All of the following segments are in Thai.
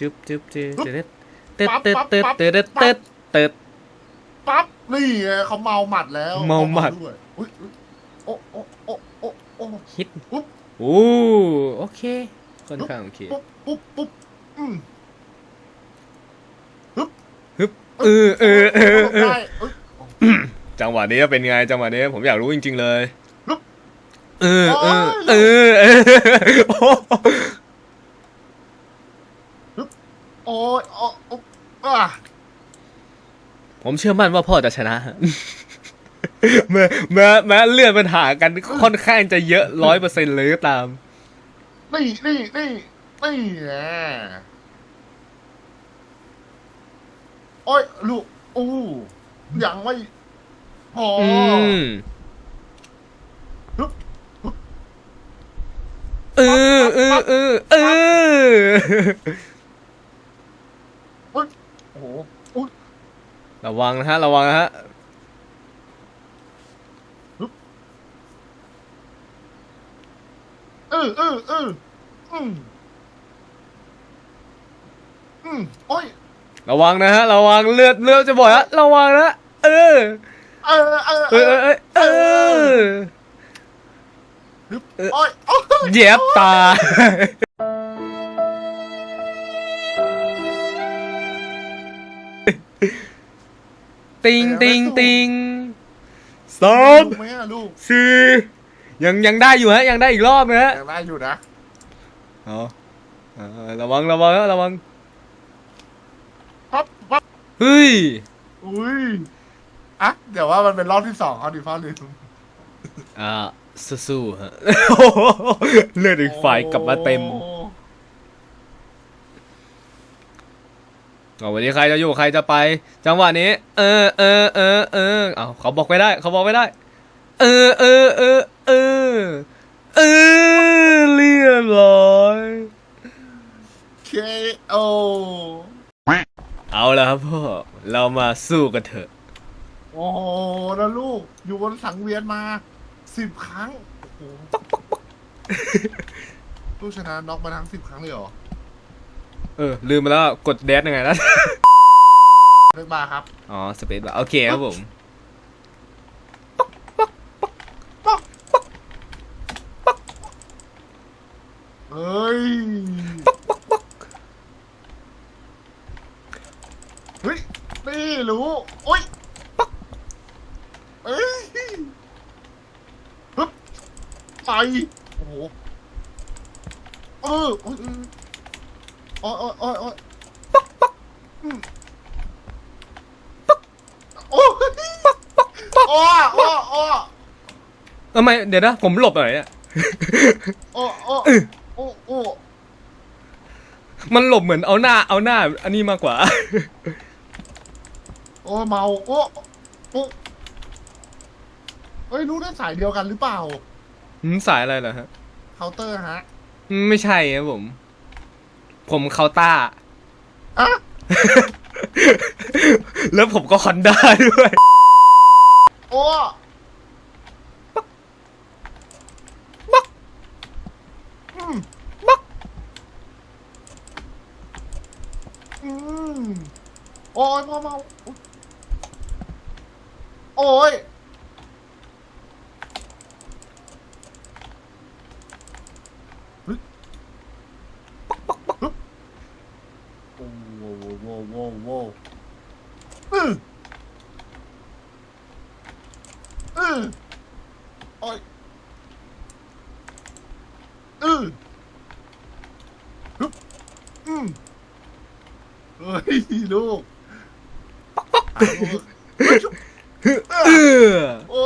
จุ๊บจุ๊บจุ๊บจุ๊บเต็ดเต็ดเต็ดเต็ดเต็ดเต็ดเต็ดปั๊บนี่ไงเขาเมาหมัดแล้วเมาหมัดด้วยอุ๊ยอุ๊ยโอ้โอ้โอ้โอ้โอ้ฮิตปุ๊บโอ้โอเคค่อนข้างโอเคปุ๊บปุ๊บปุ๊บอืมฮึบเออเออเออเออได้เอ้ยจังหวะนี้เป็นไงจังหวะนี้ผมอยากรู้จริง ๆ เลยฮึบเออเออเออเออ โอ้โอ้ยโอ้โอ้อะผมเชื่อมั่นว่าพ่อจะชนะแม้แม้แม้เลื่อนปัญหากันค่อนข้างจะเยอะร้อยเปอร์เซ็นต์เลยก็ตาม นี่นี่นี่นี่ไงโอ้ยลูกอู้ยังไม่พออืมฮึบเออเออเออเออโอ้ โหอุ๊ยระวังนะฮะ ระวังนะฮะ เออเออเอออืมอืมโอ้ยระวังนะฮะ ระวังเลือดเลือดจะบ่อยฮะ ระวังนะ เออ เออเออเออเออเออเออฮึบโอ้ยโอ้ย เหย็บตา ติงติงติงสองลูกไหมอะลูกสี่ยังยังได้อยู่ฮะ ยังได้อีกรอบนะฮะยังได้อยู่นะอ๋อเออระวังระวังฮะระวังปั๊บปั๊บเฮ้ยอุ้ยอะเดี๋ยวว่ามันเป็นรอบที่สองเอาดิฟ้าลืมอ่าสู้ๆฮะโอ้โหเลือดอีกฝ่ายกลับมาเต็ม โอ้ เอาวันนี้ใครจะอยู่ใครจะไป จังหวะนี้ เออเออเออเออเอาเขาบอกไม่ได้ เขาบอกไม่ได้ เออเออเออเออเออเรียบร้อยเคโอเอาละครับพ่อเรามาสู้กันเถอะ โอ้โหแล้วลูกอยู่บนสังเวียนมาสิบครั้ง โอ้โห ลูกชนะน็อกมาทั้งสิบครั้งเลยเหรอ เออ ลืมไปแล้วกดแดดยังไงนะ เลิกมาครับ อ๋อสเปซบาร์โอเคครับผมเฮ้ย เฮ้ย นี่รู้ โอ้ยเอ้ยฮึบไป โอ้โห เออ โอ้ยโอ้ยโอ้ยโอ้ยโอ้ยอืมโอ้ยโอ้ยโอ้ยโอ้ยเออไม่เดี๋ยวนะผมหลบหน่อยเนี่ยโอ้โอ้โอ้โอ้มันหลบเหมือนเอาหน้าเอาหน้า อันนี้มากกว่า โอ้เมาโอ้โอ้เฮ้ยรู้ได้สายเดียวกันหรือเปล่าหืมสายอะไรเหรอฮะเคาน์เตอร์ฮะอืมไม่ใช่ครับผม ผมเคาต้า อะแล้วผมก็คอนด้าด้วย โอ้อืมอืมโอ้ยพ่อเมาโอ้ยเฮ้ยฮึบโอ้โหโว้โว้โว้อืออือโอ้ยอือฮึบอืมเฮ้ย ลูกอะลูกเฮ้ยชุบเออโอ้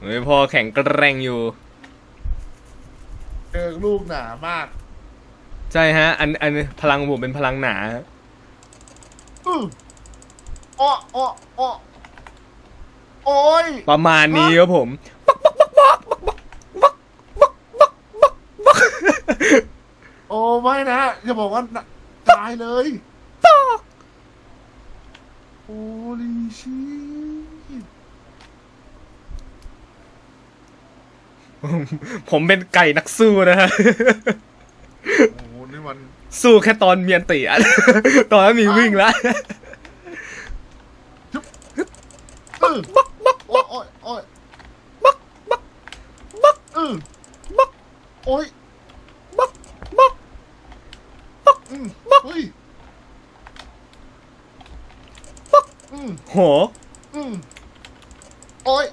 เฮ้ยพอแข่งแกร่งอยู่ เจอลูกหนามากใช่ฮะ อันอันพลังผมเป็นพลังหนา อืออ้ออ้ออ้อโอ้ย ประมาณนี้ครับผมโอ้ไม่นะอย่าบอกว่าน่ะตายเลย โอ้ลิชิผมเป็นไก่นักสู้นะฮะ โอ้นึกมันสู้แค่ตอนเมียนตีอะตอนนั้นมีวิ่งแล้วเออบักบักโอ้ยโอ้ยโอ้ยบักบักบักเออบักโอ้ยบักบักบักอืมบักเฮ้ยบักอืม โห อืมโอ้ย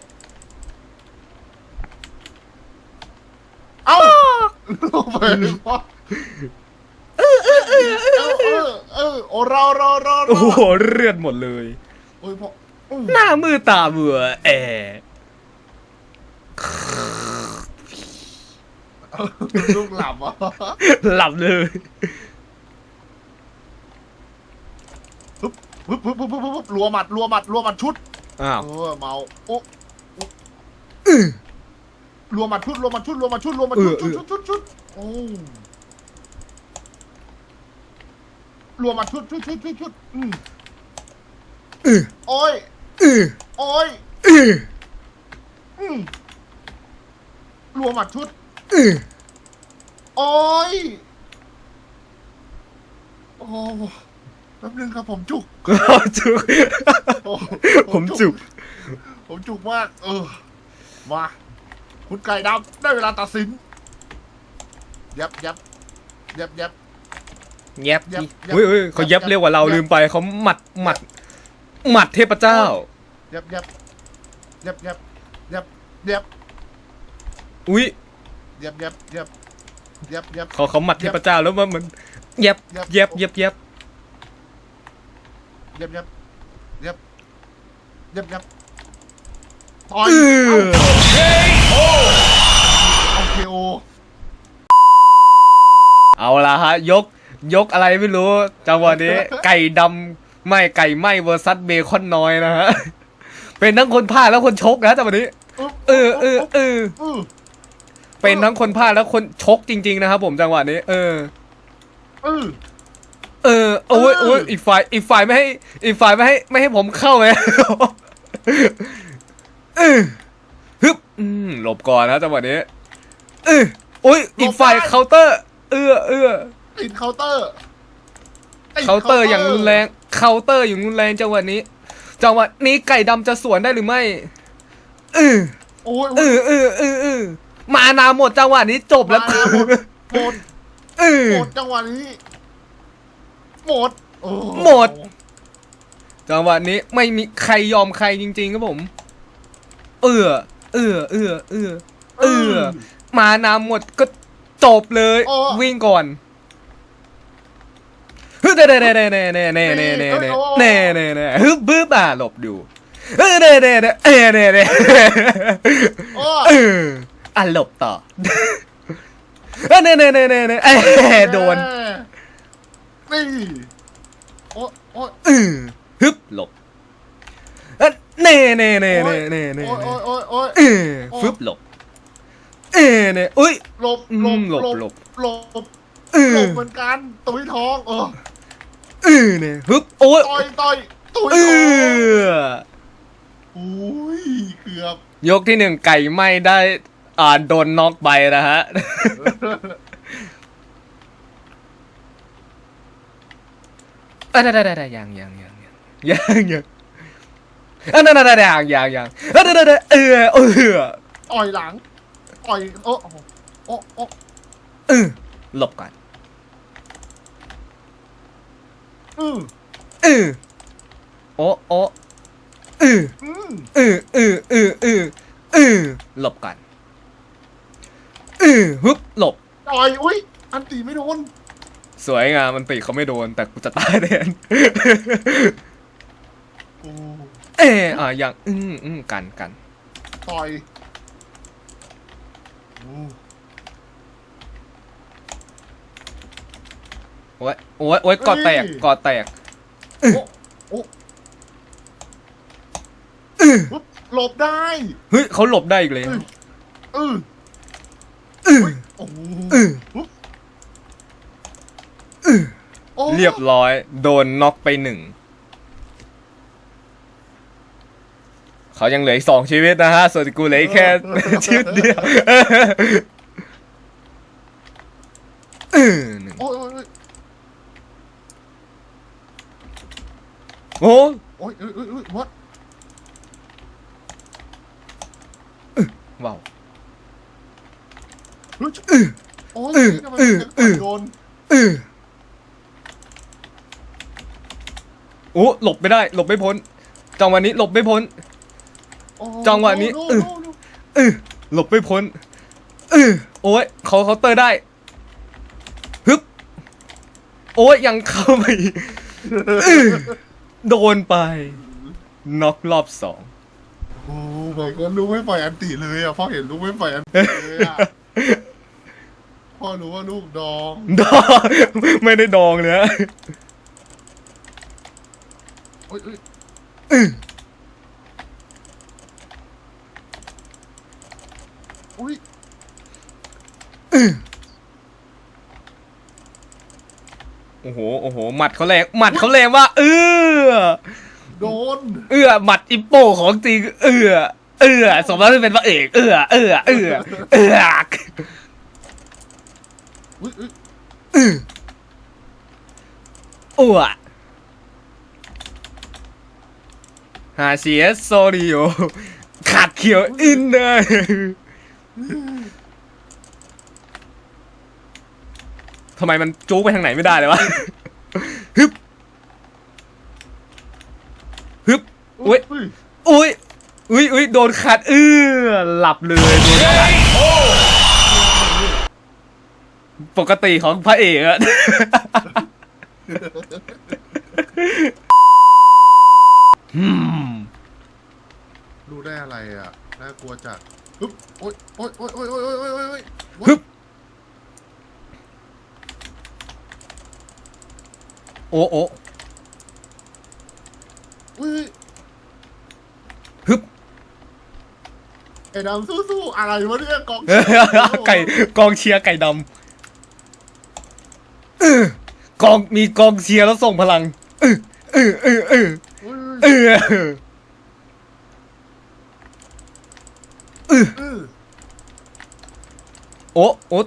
เอาลงไปเลยพ่อเออเออเออเออเออโอ้เราเราเราโอ้เราโหเลือดหมดเลย โอ้ยพ่ออืมหน้ามือตาเบื่อแอลูกหลับอะหลับเลย ปึ๊บปึ๊บปึ๊บปึ๊บปึ๊บปึ๊บรัวหมัดรัวหมัดรัวหมัดชุดอ้าวเออเมาโอ้รัวหมัดชุดรัวหมัดชุดรัวหมัดชุดรัวหมัดชุดชุดชุดชุดชุดโอ้รัวหมัดชุดชุดชุดชุดชุดอืมเออโอ้ยเออโอ้ยเอออืมรัวหมัดชุดเออโอ้ยโอ้ แป๊บนึงครับผมจุก จุก โอ้ผมจุก ผมจุกมาก เออ มา คุณไก่ดำได้เวลาตัดสิน ยับยับยับยับ แย็บยับยับเฮ้ยเฮ้ยเขาแย็บยับเร็วกว่าเรายับลืมไปเขาหมัดหมัดหมัดเทพเจ้า ยับยับยับยับยับยับอุ้ยยับยับยับยับยับ เขาเขาหมัดเทพเจ้าแล้วมันมันแย็บยับแย็บแย็บแย็บ ยับยับยับยับยับต่อยเอเอาอเอาเคโอเอาละฮะ ยกยกอะไรไม่รู้ จังหวะนี้ ไก่ดำไม่ไก่ไหมเวอร์ซัสเบคอนน้อยนะฮะ เป็นทั้งคนพาคแล้วคนชกนะจังหวะนี้ เออเออเออเออเป็นทั้งคนพาคแล้วคนชกจริง ๆ นะครับผมจังหวะนี้ เออ เออเออโอ้ยเออโอ้ยอีกฝ่ายอีกฝ่ายไม่ให้อีกฝ่ายไม่ให้ไม่ให้ผมเข้าไงเออฮึบอืมหลบก่อนนะจังหวะนี้เออโอ้ยอีกฝ่ายเคาน์เตอร์ เออเออติดเคาน์เตอร์ติดเคาน์เตอร์อย่างรุนแรงเคาน์เตอร์อย่างรุนแรงจังหวะนี้ จังหวะนี้ไก่ดำจะสวนได้หรือไม่เออโอ้ยเออเออเออเออมานาหมดจังหวะนี้จบแล้วมานาหมดหมดเออหมดจังหวะนี้ หมดโอ้หมด จังหวะนี้ไม่มีใครยอมใครจริงๆครับผม เออเออเออเออเออมานาหมดก็จบเลย วิ่งก่อนฮึเน่เน่เน่เน่เน่เน่เน่เน่เน่เน่เน่เน่เน่ฮึบบึ้บอะหลบอยู่เออเน่เน่เน่เออเน่เน่โอ้เอออะหลบต่อเออเน่เน่เน่เน่เน่เออโดน นี่โอ้โอ้ยเออฮึบหลบเออเน่เน่เน่เน่เน่เน่โอ้ยโอ้ยโอ้ยโอ้ยเออฟึบหลบ เออเนี่ยอุ้ย หลบอืหลมบหลบหลบหลบหลบเอหลอบเหมือนกันตุยท้องเออเออเนี่ยฮึบโอ้ยต่อยต่อยตุยเอท้องออุ้ยเกือบ ยกที่หนึ่งไก่ไหม้ได้อ่าโดนน็อกไปนะฮะ เออได้ได้ได้ได้ยังยังยังยังยังยังเออได้ได้ได้ยังยังยังเออได้ได้ได้เออเออต่อยหลังต่อยโอ้โอ้โอ้เออหลบก่อนอือเออโอ้โอ้เอออืมเออเออเออเออเออหลบก่อนเออฮึบหลบต่อยอุ้ยอันตีไม่โดน สวยงามมันติเขาไม่โดน แต่กูจะตายแทนโอ้เอออะยังอืมอืมกันกัน ต่อยโอ้โอ้ยโอ้ยโอ้ยกอดแตกกอดแตก โอ้โอ้ปุ๊บหลบได้เฮ้ยเขาหลบได้อีกเลยเออเออโอ้โห เรียบร้อย โดนน็อกไปหนึ่ง เขายังเหลืออีกสองชีวิตนะฮะ ส่วนกูเหลือแค่ ชีวิตเดียวหนึ่งโอ้ยโอ้โอ้ยโอ้ยโอ้ยโอ้ย what อ้าวโอ้ยทำไมโดน ออโอ้หลบไม่ได้ หลบไม่พ้น จังหวะนี้หลบไม่พ้น โอ้จังหวะนี้โเออโโเออหลบไม่พ้นเออโอ้ยเขาเคาน์เตอร์ได้ฮึบโอ้ยยังเข้าไปอีกเออโดนไปน็อกรอบสอง โอ้ไม่ก็ลูกไม่ปล่อยอันติเลยอะพ่อเห็นลูกไม่ปล่อยอันติเลยอะ พ่อรู้ว่าลูกดอง ดองไม่ได้ดองเลยนะ โอ้ยเอ้ยเออโอ้ยเออโอ้โห โอ้โห หมัดเขาแรง หมัดเขาแรงว่า เออ โดน เอื้อหมัดอิปโปของจริง เอื้อ เอื้อ สมแล้วที่เป็นพระเอก เอื้อ เอื้อ เอื้อ เอื้ออุ้ยเอ้ยเอื้ออ้ว หาเสียโซริโอขาดเขียวอินเนอร์ทำไมมันจู๊ไปทางไหนไม่ได้เลยวะฮึบฮึบอุ๊ยอุ้ยอุ้ยอุ้ยอุ้ยโดนขาดเอื้อหลับเลยโดนขาดปกติของพระเอกอะ อืม รู้ได้อะไรอะ น่ากลัวจัดฮึบโอ้ยโอ้ยโอ้ยโอ้ยโอ้ยโอ้ยโอ้ยโอ้ยฮึบ โอ้โอ้อุ้ยฮึบไอ้ดำสู้ๆอะไรวะเนี่ยกองไก่กองเชียร์ไก่ดำเออกองมีกองเชียร์แล้วส่งพลังเออเออเออเออ อุ้ยเออ ออเออโอ้โอ้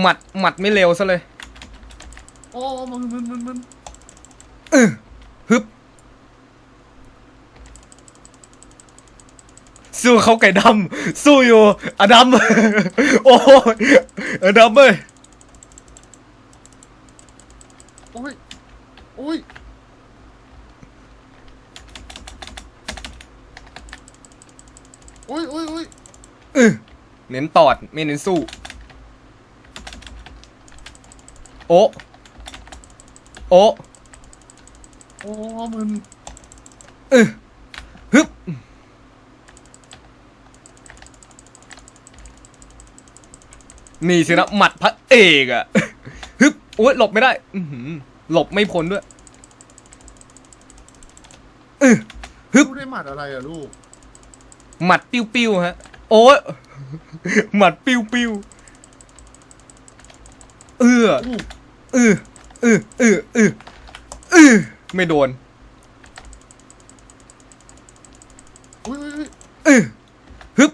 หมัดหมัดไม่เร็วซะเลยโอ้มันมันมันมันเออฮึบสู้เขาไก่ดำสู้อยู่อดัม โอ้ยอดัมเอ้ย โอ้ยโอ้ยโอ้ยโอ้ยโอ้ย เออ เน้นตอด ไม่เน้นสู้ โอ้โอ้โอ้มันเออฮึบนี่สินะหมัดพระเอกอะฮึบโอ้ยหลบไม่ได้อือหือหลบไม่พ้นด้วยเออฮึบลูกได้หมัดอะไรอะลูก หมัดปิ้วปิ้วๆฮะ โอ้ย หมัดปิ้วปิ้วเออเออเออเออเออเออไม่โดนอุ้ยอุ้ยอุ้ยเออฮึบ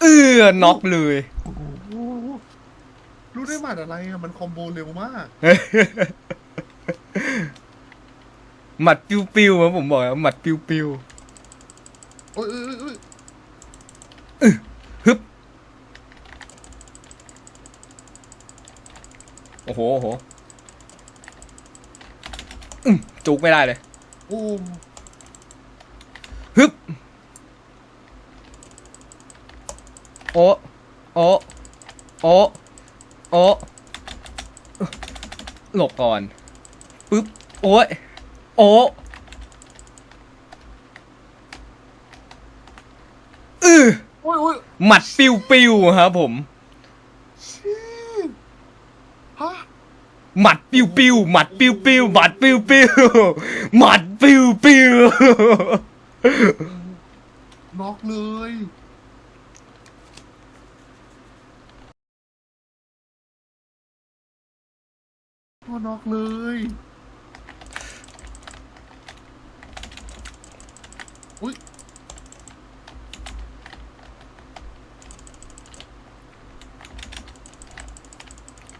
เออน็อกเลยโอ้ได้หมัดอะไรอะมันคอมโบเร็วมาก หมัดปิ้วปิ้วะผมบอกแล้วหมัดปิ้วปิ้วโอ้ยโอ้ยโอ้ย ฮึบ โอ้โหโอ้โหอืมจุกไม่ได้เลยโอ้ฮึบโอ้โอ้โอ้โอ้หลบก่อนปึ๊บโอ้ยโอ้อือโอ้ยโอ้ยหมัดปิ้วปิ้วครับผม ชี้ฮะ หมัดปิ้วปิ้วหมัดปิ้วปิ้วหมัดปิ้วปิ้วหมัดปิ้วปิ้วน็อกเลยพ่อน็อกเลยอุ้ย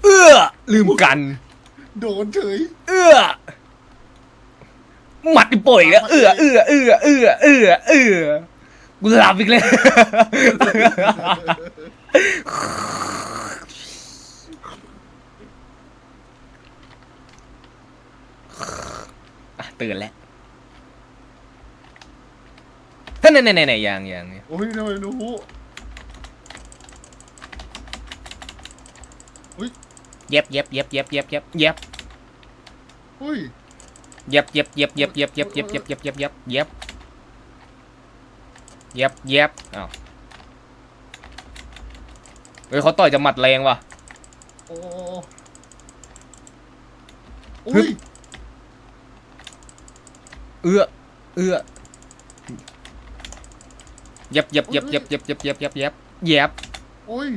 เอื้อลืมกัน โดนเฉยเอื้อหมัดอีป่วยอีกแล้วเอือเอือเอือเอือเอือเอือกูหลับอีกแล้ว อะตื่นแล้วท่านไหนไหนไหนยังยังโอ้ยทำไมรู้อุ้ย เย็บเย็บเย็บเย็บเย็บเย็บเย็บอุ้ยเย็บเย็บเย็บเย็บเย็บเย็บเย็บเย็บเย็บเย็บเย็บเย็บเย็บเย็บอ้าวเฮ้ยเขาต่อยจะหมัดแรงว่ะโอ้อุ้ยเอื้อเอื้อเย็บเย็บเย็บเย็บเย็บเย็บเย็บเย็บเย็บเย็บอุ้ย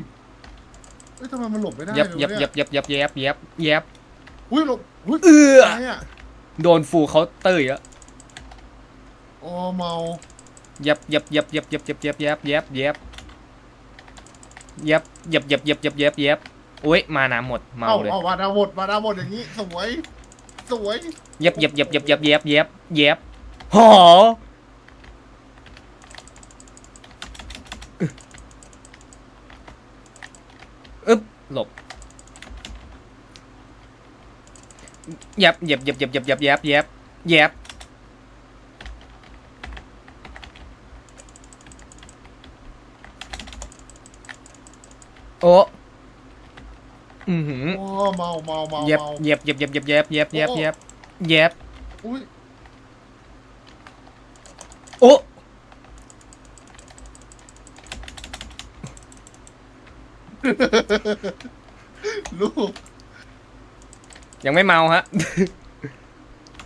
เฮ้ยทำไมมันหลบไม่ได้เย็บเลเย็บวะเย็นี่บเย็บเย็บเย็บเย็บเย็บอุ้ยหลบอุ้ยเอื้ออะไรอะโดนฟูเขาเตยอะโอ้เมาเย็บเย็บเย็บเย็บเย็บเย็บเย็บเย็บเย็บเย็บเย็บเย็บเย็บเย็บเย็บเย็บเย็บอุ้ยมาน้ำหมดเมาเอาเลยเอามาดาหมดมาดาหมดอย่างนี้สวยสวยเย็บเย็บเย็บเย็บเย็บเย็บเย็บเย็บหออึ๊บ หลบเย็บเย็บเย็บเย็บเย็บเย็บเย็บเย็บเย็บโอ้อือหือโอ้เมาเมาเมาเย็บเมาเย็บเย็บเย็บเย็บเย็บเย็บเย็บเย็บเย็บอุ้ยโอ้ ลูกยังไม่เมาฮะ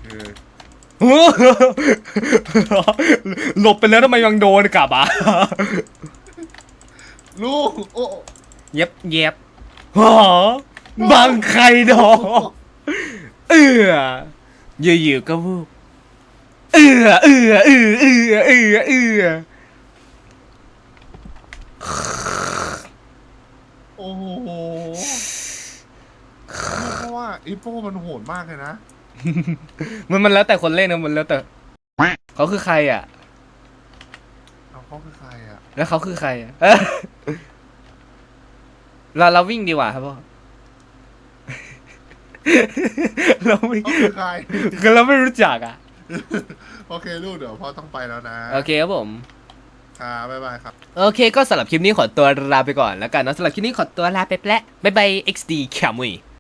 เออหลบไปแล้วทำไมยังโดนกลับอะลูกโอ้เย็บเย็บหอบังไข่ดอกเอืออยู่ๆก็วูบเอือเอือเอือเอือเอือเอือโอ้โหเพราะว่าอีโป้มันโหดมากเลยนะ มันมันแล้วแต่คนเล่นนะมันแล้วแต่เขาคือใครอะ เอาเขาคือใครอะ แล้วเขาคือใครอะเอ้ยเราเราวิ่งดีกว่าครับพ่อ เราวิ่งเขาคือใคร คือเราไม่รู้จักอะ โอเคลูกเดี๋ยวพ่อต้องไปแล้วนะ โอเคครับผม ครับบ๊ายบายครับ โอเคก็สำหรับคลิปนี้ขอตัวลาไปก่อนแล้วกันเนะสำหรับคลิปนี้ขอตัวลาไปแปละบ๊ายบาย XD ขามุย